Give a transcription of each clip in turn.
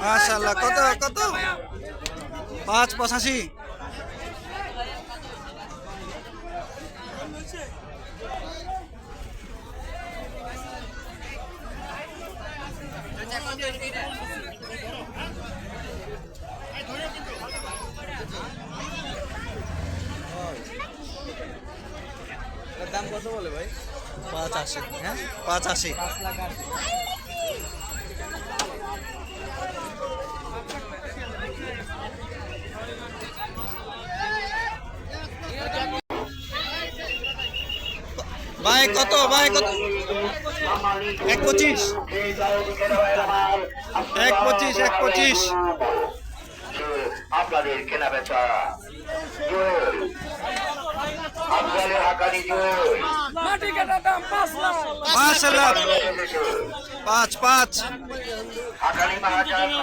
মাশাল্লাহ কত কত? পাঁচ পঁচাশি। দাম কত বলে ভাই পাঁচ আশি হ্যাঁ? পাঁচ আশি। পাঁচ লাখ ভাই কত? ভাই কত? এক পঁচিশ। এক পঁচিশ এক পঁচিশ। আপনাদের কেনা বেচা পাঁচ পাঁচ লোক জোর।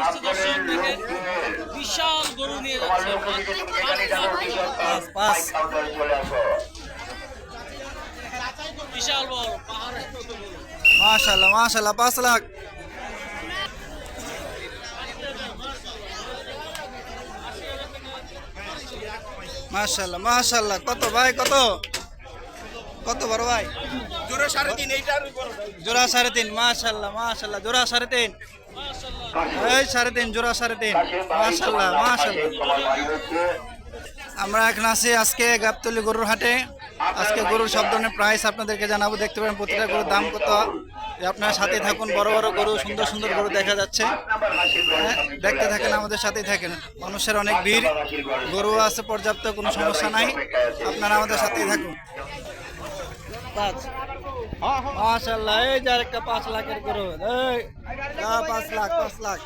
বিশাল গরু নিয়ে যাব পাঁচ, পাঁচ। বিশাল বড় পাহাড়ের মাশাল্লাহ পাঁচ লাখ। মাশাল্লাহ মাশাল্লাহ কত ভাই কত? কত বড় ভাই? জোরে সাড়ে তিন এইটার জোড়া সাড়ে তিন মাশাল্লাহ মাশাল্লাহ জোড়া সাড়ে তিন। এই সাড়ে তিন জোড়া সাড়ে তিন। মাশাল্লাহ মাশাল্লাহ আমরা এখন আছি আজকে গাবতলি গরুর হাটে। আজকে গরুর সব ধরনের প্রাইস আপনাদেরকে জানাব দেখতে পারেন প্রতিটা গরুর দাম কত। আপনার সাথে থাকুন বড় বড় গরু সুন্দর সুন্দর গরু দেখা যাচ্ছে। হ্যাঁ, দেখতে থাকেন আমাদের সাথেই থাকেন। মানুষের অনেক ভিড় গরু আছে পর্যাপ্ত কোনো সমস্যা নাই। আপনারা আমাদের সাথেই থাকুন। পাঁচ। মাশাল্লাহ এই যে আরেকটা পাঁচ লাখের গরু। এই পাঁচ লাখ পাঁচ লাখ।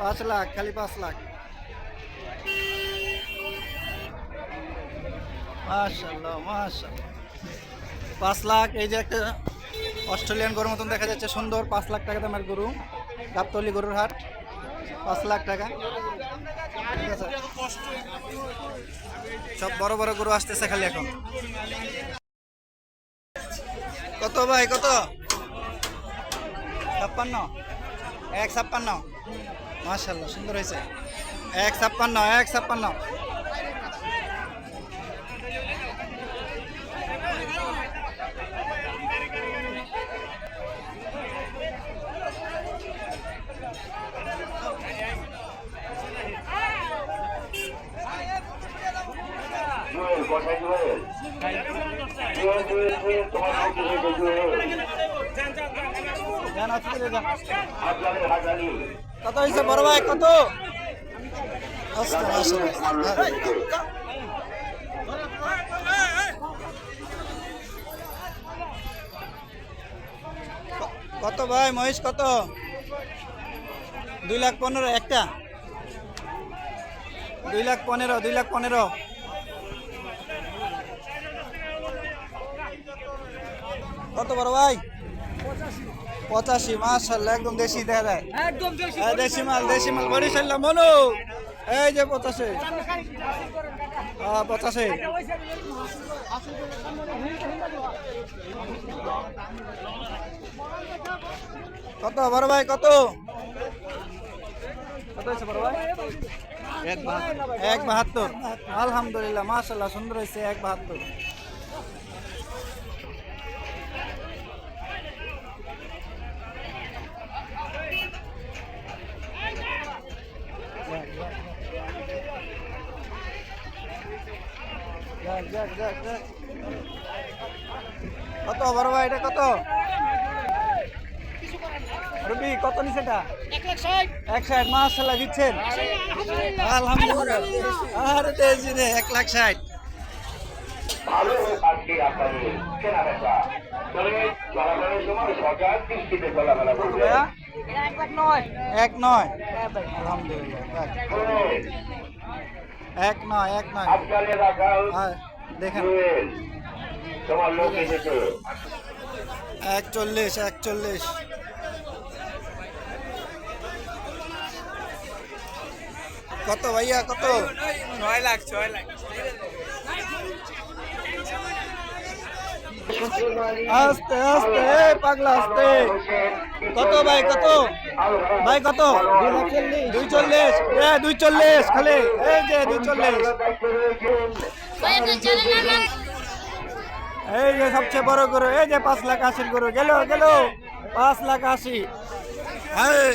পাঁচ লাখ খালি পাঁচ লাখ। পাঁচ লাখ, এই যে একটা অস্ট্রেলিয়ান গরুর মতন দেখা যাচ্ছে, সুন্দর পাঁচ লাখ টাকা দামের গরু, গাবতলি গরুর হাট, পাঁচ লাখ টাকা। ঠিক আছে? সব বড় বড় গরু আসতেছে খালি এখন। কত ভাই, কত? ছাপ্পান্ন? এক ছাপ্পান্ন? মাশাল্লাহ সুন্দর হয়েছে। এক ছাপ্পান্ন এক ছাপ্পান্ন। কত হয়েছে বড় ভাই? কত? কত ভাই? মহেশ কত? দুই লাখ পনেরো, একটা। দুই লাখ পনেরো, দুই লাখ পনেরো। কত বড় ভাই? পঁচাশি মাসাল্লাহ একদম দেশি দেখা যায়। একদম দেশি মাল দেশি মাল বরিশাল্লাহ মনু এই যে পঁচাশি। হ্যাঁ পঁচাশি। কত বড় ভাই কত? কত হয়েছে বড় ভাই? এক বাহাত্তর। আলহামদুলিল্লাহ মাশাল্লাহ সুন্দর হয়েছে এক বাহাত্তর। কত বড় ভাই এটা কত? রবি কত নিছে এটা? এক ষাট ষাট। মাসাল্লাহ দিচ্ছেন। আলহামদুলিল্লাহ। আরে তেজি রে এক লাখ ষাট। ভাইয়া? এক নয়। এক নয় আলহামদুলিল্লাহ এক নয়। এক নয় হ্যাঁ। দেখেন। জুয়েল তোমার লোক এসেছে। একচল্লিশ একচল্লিশ। কত ভাইয়া কত? ছয় লাখ ছয় লাখ। আস্তে আস্তে পাগলা আস্তে। কত ভাই কত? ভাই কত? দুই চল্লিশ এ দুই চল্লিশ খালি। এই যে দুই চল্লিশ এই যে সবচেয়ে বড় গরু এই যে পাঁচ লাখ আশির গরু গেল গেল পাঁচ লাখ আশি। এই,